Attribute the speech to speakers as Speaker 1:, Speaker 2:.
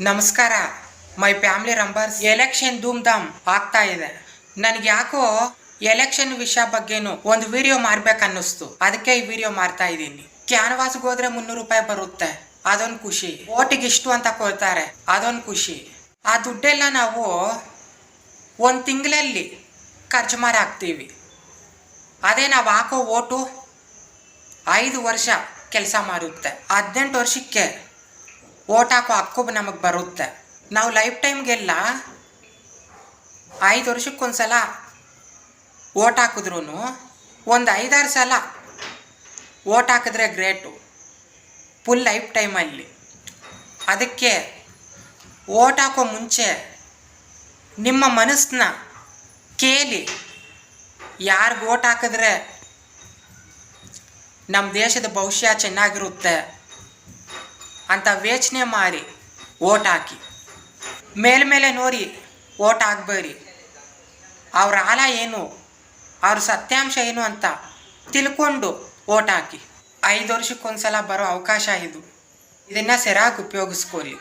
Speaker 1: ನಮಸ್ಕಾರ. My family members election ಧೂಮ್ ಧಾಮ್ ಆಗ್ತಾ ಇದೆ. ನನಗೆ ಯಾಕೋ ಎಲೆಕ್ಷನ್ ವಿಷಯ ಬಗ್ಗೆನು ಒಂದು ವಿಡಿಯೋ ಮಾಡ್ಬೇಕನ್ನಿಸ್ತು ಅದಕ್ಕೆ ಈ ವಿಡಿಯೋ ಮಾಡ್ತಾ ಇದ್ದೀನಿ. ಕ್ಯಾನ್ವಾಸ್ಗೆ ಹೋದ್ರೆ ಮುನ್ನೂರು ರೂಪಾಯಿ ಬರುತ್ತೆ. ಅದೊಂದು ಖುಷಿ. ಓಟಿಗೆ ಇಷ್ಟು ಅಂತ ಕೊಡ್ತಾರೆ. ಅದೊಂದು ಖುಷಿ. ಆ ದುಡ್ಡೆಲ್ಲ ನಾವು ಒಂದು ತಿಂಗಳಲ್ಲಿ ಖರ್ಚು ಹಾಕ್ತೀವಿ. ಅದೇ ನಾವು ಹಾಕೋ ಓಟು ಐದು ವರ್ಷ ಕೆಲಸ ಮಾಡುತ್ತೆ. ಹದಿನೆಂಟು ವರ್ಷಕ್ಕೆ ಓಟ್ ಹಾಕೋ ಹಕ್ಕು ನಮಗೆ ಬರುತ್ತೆ. ನಾವು ಲೈಫ್ ಟೈಮ್ಗೆಲ್ಲ ಐದು ವರ್ಷಕ್ಕೊಂದ್ಸಲ ಓಟ್ ಹಾಕಿದ್ರೂ ಒಂದು ಐದಾರು ಸಲ ಓಟ್ ಹಾಕಿದ್ರೆ ಗ್ರೇಟು. ಫುಲ್ ಲೈಫ್ ಟೈಮಲ್ಲಿ ಅದಕ್ಕೆ ಓಟ್ ಹಾಕೋ ಮುಂಚೆ ನಿಮ್ಮ ಮನಸ್ಸನ್ನ ಕೇಳಿ ಯಾರಿಗೆ ಓಟ್ ಹಾಕಿದ್ರೆ ನಮ್ಮ ದೇಶದ ಭವಿಷ್ಯ ಚೆನ್ನಾಗಿರುತ್ತೆ ಅಂತ ವೇಚನೆ ಮಾಡಿ ಓಟ್ ಹಾಕಿ. ಮೇಲ್ಮೇಲೆ ನೋಡಿ ಓಟ್ ಹಾಕ್ಬೇಡಿ. ಅವ್ರ ಆಲ ಏನು? ಅವ್ರ ಸತ್ಯಾಂಶ ಏನು ಅಂತ ತಿಳ್ಕೊಂಡು ಓಟ್ ಹಾಕಿ. ಐದು ವರ್ಷಕ್ಕೊಂದ್ಸಲ ಬರೋ ಅವಕಾಶ ಇದು. ಇದನ್ನು ಸರಿಯಾಗಿ ಉಪಯೋಗಿಸ್ಕೊಳ್ಳಿ.